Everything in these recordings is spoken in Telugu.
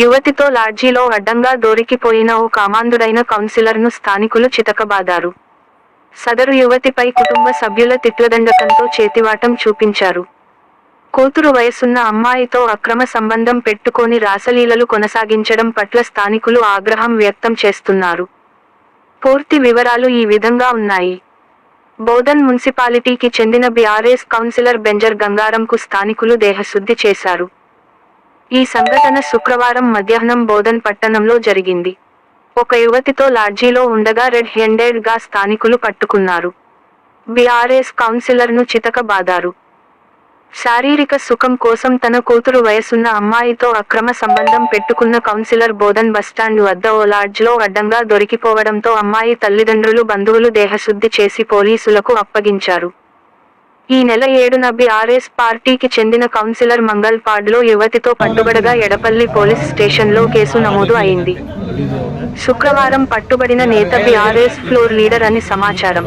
యువతితో లాడ్జీలో అడ్డంగా దొరికిపోయిన ఓ కామాంధుడైన కౌన్సిలర్ను స్థానికులు చితకబాదారు. సదరు యువతిపై కుటుంబ సభ్యుల తిట్లదండకంతో చేతివాటం చూపించారు. కూతురు వయసున్న అమ్మాయితో అక్రమ సంబంధం పెట్టుకొని రాసలీలలు కొనసాగించడం పట్ల స్థానికులు ఆగ్రహం వ్యక్తం చేస్తున్నారు. పూర్తి వివరాలు ఈ విధంగా ఉన్నాయి. బోధన్ మున్సిపాలిటీకి చెందిన బీఆర్ఎస్ కౌన్సిలర్ బెంజర్ గంగారంకు స్థానికులు దేహశుద్ధి చేశారు. ఈ సంఘటన శుక్రవారం మధ్యాహ్నం బోధన్ పట్టణంలో జరిగింది. ఒక యువతితో లాడ్జీలో ఉండగా రెడ్ హ్యాండెడ్గా స్థానికులు పట్టుకున్నారు. బీఆర్ఎస్ కౌన్సిలర్ను చితకబాదారు. శారీరక సుఖం కోసం తన కూతురు వయసున్న అమ్మాయితో అక్రమ సంబంధం పెట్టుకున్న కౌన్సిలర్ బోధన్ బస్టాండ్ వద్ద ఓ లాడ్జ్లో అడ్డంగా దొరికిపోవడంతో అమ్మాయి తల్లిదండ్రులు బంధువులు దేహశుద్ధి చేసి పోలీసులకు అప్పగించారు. ఈ నెల ఏడున బీఆర్ఎస్ పార్టీకి చెందిన కౌన్సిలర్ మంగల్పాడ్లో యువతితో పట్టుబడగా ఎడపల్లి పోలీస్ స్టేషన్లో కేసు నమోదు అయింది. శుక్రవారం పట్టుబడిన నేత బీఆర్ఎస్ ఫ్లోర్ లీడర్ అని సమాచారం.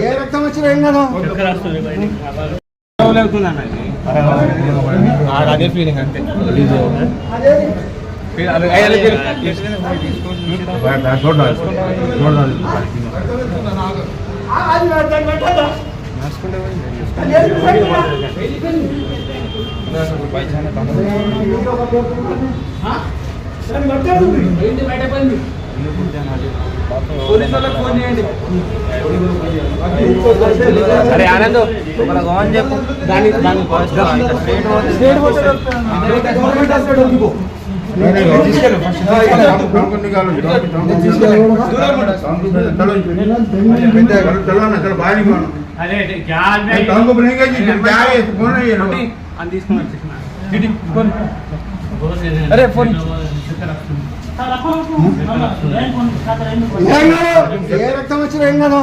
ఏ రక్తం వచ్చినా ఏం కదా అదే ఫీలింగ్ అంతే సరే ఆనంద్ ఒక గవర్నమెంట్ చెప్పు దాని దాని స్టేట్ గవర్నమెంట్ హాస్పిటల్ అదే గ్యాస్ అని తీసుకుని అరే ఫోన్ ఏ రక్తం వచ్చినా ఏం కదా?